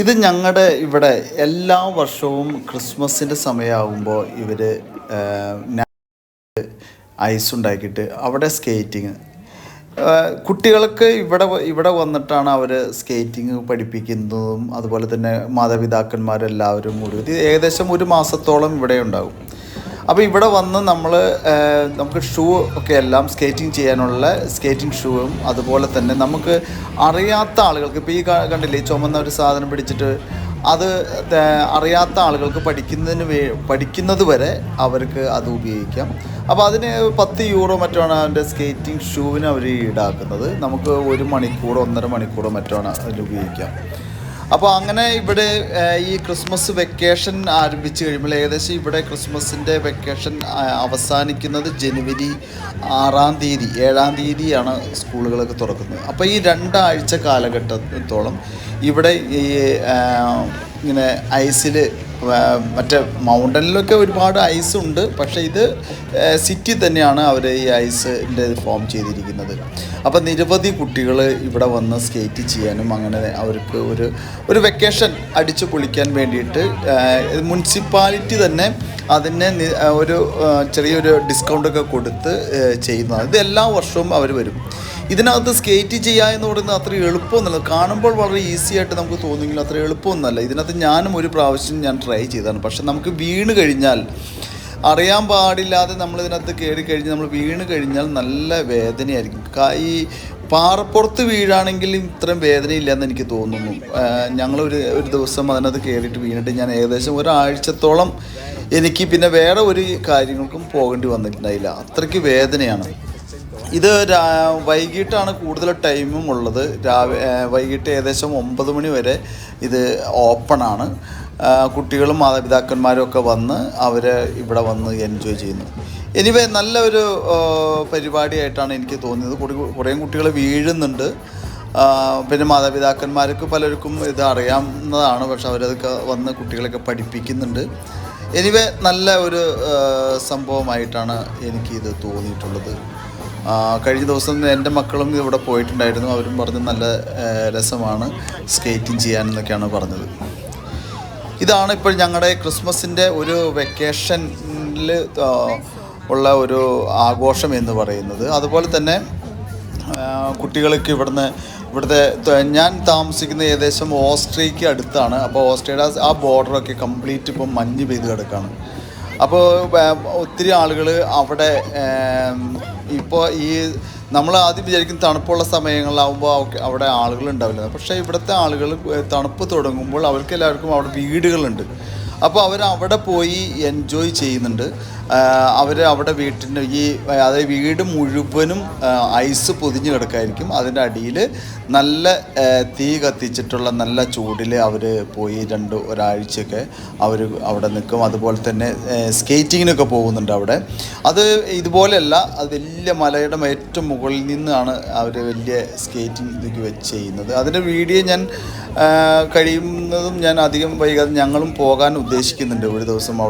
ഇത് ഞങ്ങളുടെ ഇവിടെ എല്ലാ വർഷവും ക്രിസ്മസിന്റെ സമയമാകുമ്പോൾ ഇവർ ഐസ് ഉണ്ടാക്കിയിട്ട് അവിടെ സ്കേറ്റിങ്. കുട്ടികൾക്ക് ഇവിടെ ഇവിടെ വന്നിട്ടാണ് അവർ സ്കേറ്റിംഗ് പഠിപ്പിക്കുന്നതും അതുപോലെ തന്നെ മാതാപിതാക്കന്മാരെല്ലാവരും കൂടി ഏകദേശം ഒരു മാസത്തോളം ഇവിടെ ഉണ്ടാകും അപ്പോൾ ഇവിടെ വന്ന് നമ്മൾ നമുക്ക് ഷൂ ഒക്കെ എല്ലാം സ്കേറ്റിംഗ് ചെയ്യാനുള്ള സ്കേറ്റിംഗ് ഷൂവും അതുപോലെ തന്നെ നമുക്ക് അറിയാത്ത ആളുകൾക്ക് ഇപ്പോൾ ഈ കണ്ടില്ലേ ചുമന്ന ഒരു സാധനം പിടിച്ചിട്ട് അത് അറിയാത്ത ആളുകൾക്ക് പഠിക്കുന്നതിന് വേ പഠിക്കുന്നത് വരെ അവർക്ക് അത് ഉപയോഗിക്കാം. അപ്പോൾ അതിന് പത്ത് യൂറോ മറ്റാണ് അതിന്റെ സ്കേറ്റിംഗ് ഷൂവിന് അവർ ഈടാക്കുന്നത്. നമുക്ക് ഒരു മണിക്കൂറോ ഒന്നര മണിക്കൂറോ മറ്റാണ് അതിൽ ഉപയോഗിക്കാം. അപ്പോൾ അങ്ങനെ ഇവിടെ ഈ ക്രിസ്മസ് വെക്കേഷൻ ആരംഭിച്ചു കഴിയുമ്പോൾ ഏകദേശം ഇവിടെ ക്രിസ്മസിന്റെ വെക്കേഷൻ അവസാനിക്കുന്നത് ജനുവരി ആറാം തീയതി ഏഴാം തീയതിയാണ് സ്കൂളുകളൊക്കെ തുറക്കുന്നത്. അപ്പോൾ ഈ രണ്ടാഴ്ച കാലഘട്ടത്തോളം ഇവിടെ ഈ ഇങ്ങനെ ഐസിൽ മറ്റേ മൗണ്ടനിലൊക്കെ ഒരുപാട് ഐസ് ഉണ്ട്. പക്ഷേ ഇത് സിറ്റി തന്നെയാണ് അവർ ഈ ഐസിന്റെ ഫോം ചെയ്തിരിക്കുന്നത്. അപ്പോൾ നിരവധി കുട്ടികൾ ഇവിടെ വന്ന് സ്കേറ്റ് ചെയ്യാനും അങ്ങനെ അവർക്ക് ഒരു ഒരു വെക്കേഷൻ അടിച്ചു പൊളിക്കാൻ വേണ്ടിയിട്ട് മുനിസിപ്പാലിറ്റി തന്നെ അതിനെ ഒരു ചെറിയൊരു ഡിസ്കൗണ്ടൊക്കെ കൊടുത്ത് ചെയ്യുന്നതാണ്. ഇത് എല്ലാ വർഷവും അവർ വരും. ഇതിനകത്ത് സ്കേറ്റ് ചെയ്യുക എന്ന് പറയുന്നത് അത്ര എളുപ്പമൊന്നുമല്ല. കാണുമ്പോൾ വളരെ ഈസി ആയിട്ട് നമുക്ക് തോന്നുമെങ്കിലും അത്ര എളുപ്പമൊന്നുമല്ല. ഇതിനകത്ത് ഞാനും ഒരു പ്രാവശ്യം ഞാൻ ട്രൈ ചെയ്തതാണ്. പക്ഷെ നമുക്ക് വീണ് കഴിഞ്ഞാൽ അറിയാൻ പാടില്ലാതെ നമ്മൾ ഇതിനകത്ത് കയറി കഴിഞ്ഞ് നമ്മൾ വീണ് കഴിഞ്ഞാൽ നല്ല വേദനയായിരിക്കും. ഈ പാറപ്പുറത്ത് വീഴാണെങ്കിൽ ഇത്രയും വേദനയില്ലെന്ന് എനിക്ക് തോന്നുന്നു. ഞങ്ങളൊരു ഒരു ദിവസം അതിനകത്ത് കയറിയിട്ട് വീണിട്ട് ഞാൻ ഏകദേശം ഒരാഴ്ചത്തോളം എനിക്ക് പിന്നെ വേറെ ഒരു കാര്യങ്ങൾക്കും പോകേണ്ടി വന്നിട്ടുണ്ടായില്ല. അത്രയ്ക്ക് വേദനയാണ്. ഇത് വൈകിട്ടാണ് കൂടുതൽ ടൈമും ഉള്ളത്. രാവിലെ വൈകിട്ട് ഏകദേശം ഒമ്പത് മണി വരെ ഇത് ഓപ്പണാണ്. കുട്ടികളും മാതാപിതാക്കന്മാരും ഒക്കെ വന്ന് അവർ ഇവിടെ വന്ന് എൻജോയ് ചെയ്യുന്നു. എനിവേ നല്ലൊരു പരിപാടിയായിട്ടാണ് എനിക്ക് തോന്നിയത്. കുറേ കുട്ടികൾ വീഴുന്നുണ്ട്. പിന്നെ മാതാപിതാക്കന്മാർക്ക് പലർക്കും ഇത് അറിയാവുന്നതാണ്. പക്ഷെ അവരതൊക്കെ വന്ന് കുട്ടികളൊക്കെ പഠിപ്പിക്കുന്നുണ്ട്. എനിവേ നല്ല ഒരു സംഭവമായിട്ടാണ് എനിക്കിത് തോന്നിയിട്ടുള്ളത്. കഴിഞ്ഞ ദിവസം എന്റെ മക്കളും ഇവിടെ പോയിട്ടുണ്ടായിരുന്നു. അവരും പറഞ്ഞു നല്ല രസമാണ് സ്കേറ്റിംഗ് ചെയ്യാനെന്നൊക്കെയാണ് പറഞ്ഞത്. ഇതാണ് ഇപ്പോൾ ഞങ്ങളുടെ ക്രിസ്മസിന്റെ ഒരു വെക്കേഷനിൽ ഉള്ള ഒരു ആഘോഷം എന്ന് പറയുന്നത്. അതുപോലെ തന്നെ കുട്ടികൾക്ക് ഇവിടുന്ന് ഇവിടുത്തെ ഞാൻ താമസിക്കുന്ന ഏകദേശം ഓസ്ട്രിയയ്ക്ക് അടുത്താണ്. അപ്പോൾ ഓസ്ട്രിയയുടെ ആ ബോർഡറൊക്കെ കംപ്ലീറ്റ് ഇപ്പം മഞ്ഞ് പെയ്ത് കിടക്കുകയാണ് അപ്പോൾ ഒത്തിരി ആളുകൾ അവിടെ ഇപ്പോൾ ഈ നമ്മൾ ആദ്യം വിചാരിക്കും തണുപ്പുള്ള സമയങ്ങളിലാവുമ്പോൾ അവിടെ ആളുകൾ ഉണ്ടാവില്ല പക്ഷേ ഇവിടുത്തെ ആളുകൾ തണുപ്പ് തുടങ്ങുമ്പോൾ അവർക്ക് എല്ലാവർക്കും അവിടെ വീടുകളുണ്ട്. അപ്പോൾ അവർ അവിടെ പോയി എൻജോയ് ചെയ്യുന്നുണ്ട്. അവർ അവിടെ വീട്ടിന്റെ ഈ അതായത് വീട് മുഴുവനും ഐസ് പൊതിഞ്ഞ് കിടക്കായിരിക്കും. അതിന്റെ അടിയിൽ നല്ല തീ കത്തിച്ചിട്ടുള്ള നല്ല ചൂടിൽ അവർ പോയി രണ്ട് ഒരാഴ്ചയൊക്കെ അവർ അവിടെ നിൽക്കും. അതുപോലെ തന്നെ സ്കേറ്റിങ്ങിനൊക്കെ പോകുന്നുണ്ട് അവിടെ. അത് ഇതുപോലെയല്ല അത് വലിയ മലയുടെ ഏറ്റവും മുകളിൽ നിന്നാണ് അവർ വലിയ സ്കേറ്റിംഗ് ഇതൊക്കെ വെച്ച് ചെയ്യുന്നത്. അതിന്റെ വീഡിയോ ഞാൻ കഴിയുന്നതും ഞാൻ അധികം വൈകാതെ ഞങ്ങളും പോകാൻ ഉദ്ദേശിക്കുന്നുണ്ട്. ഒരു ദിവസം അവിടെ